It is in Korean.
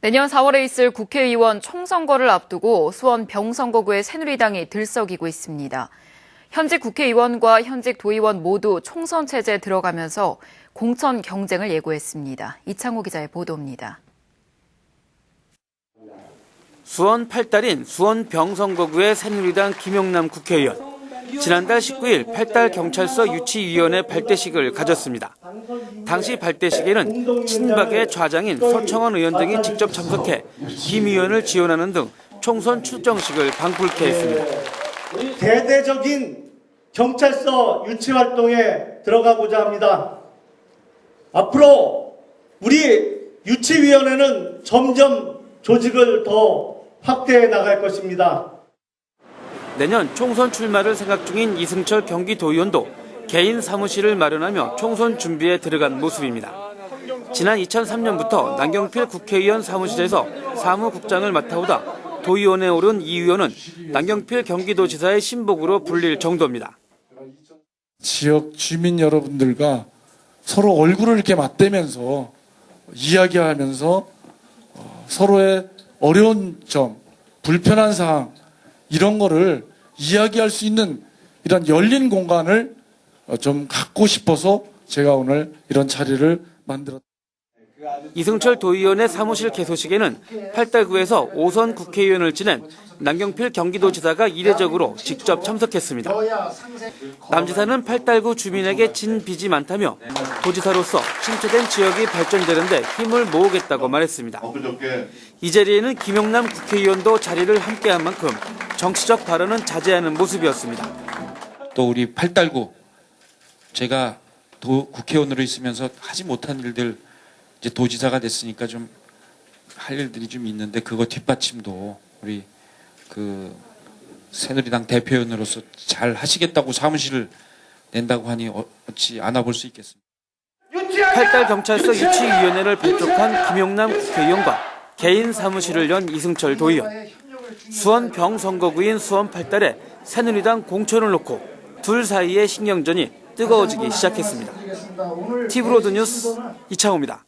내년 4월에 있을 국회의원 총선거를 앞두고 수원 병선거구의 새누리당이 들썩이고 있습니다. 현직 국회의원과 현직 도의원 모두 총선 체제에 들어가면서 공천 경쟁을 예고했습니다. 이창호 기자의 보도입니다. 수원 8달인 수원 병선거구의 새누리당 김용남 국회의원. 지난달 19일 8달 경찰서 유치위원회 발대식을 가졌습니다. 당시 발대식에는 친박의 좌장인 서청원 의원 등이 직접 참석해 김 의원을 지원하는 등 총선 출정식을 방불케 했습니다. 대대적인 경찰서 유치 활동에 들어가고자 합니다. 앞으로 우리 유치위원회는 점점 조직을 더 확대해 나갈 것입니다. 내년 총선 출마를 생각 중인 이승철 경기도의원도 개인 사무실을 마련하며 총선 준비에 들어간 모습입니다. 지난 2003년부터 남경필 국회의원 사무실에서 사무국장을 맡아오다 도의원에 오른 이 의원은 남경필 경기도지사의 신복으로 불릴 정도입니다. 지역 주민 여러분들과 서로 얼굴을 이렇게 맞대면서 이야기하면서 어, 서로의 어려운 점, 불편한 사항 이런 거를 이야기할 수 있는 이런 열린 공간을 어, 좀 갖고 싶어서 제가 오늘 이런 자리를 만들었. 이승철 도의원의 사무실 개소식에는 팔달구에서 5선 국회의원을 지낸 남경필 경기도지사가 이례적으로 직접 참석했습니다. 남 지사는 팔달구 주민에게 진 빚이 많다며 도지사로서 침체된 지역이 발전되는데 힘을 모으겠다고 말했습니다. 이 자리에는 김용남 국회의원도 자리를 함께한 만큼 정치적 발언은 자제하는 모습이었습니다. 또 우리 팔달구 제가 도, 국회의원으로 있으면서 하지 못한 일들 이제 도지사가 됐으니까 좀 할 일들이 좀 있는데 그거 뒷받침도 우리 그 새누리당 대표위원으로서 잘 하시겠다고 사무실을 낸다고 하니 어- 어찌 안아볼 수 있겠습니까? 팔달 경찰서 유치위원회를 발족한 김용남 국회의원과 개인 사무실을 연 이승철 도의원. 수원 병선거구인 수원 팔달에 새누리당 공천을 놓고 둘 사이의 신경전이 뜨거워지기 시작했습니다. 티브로드 뉴스 이창호입니다.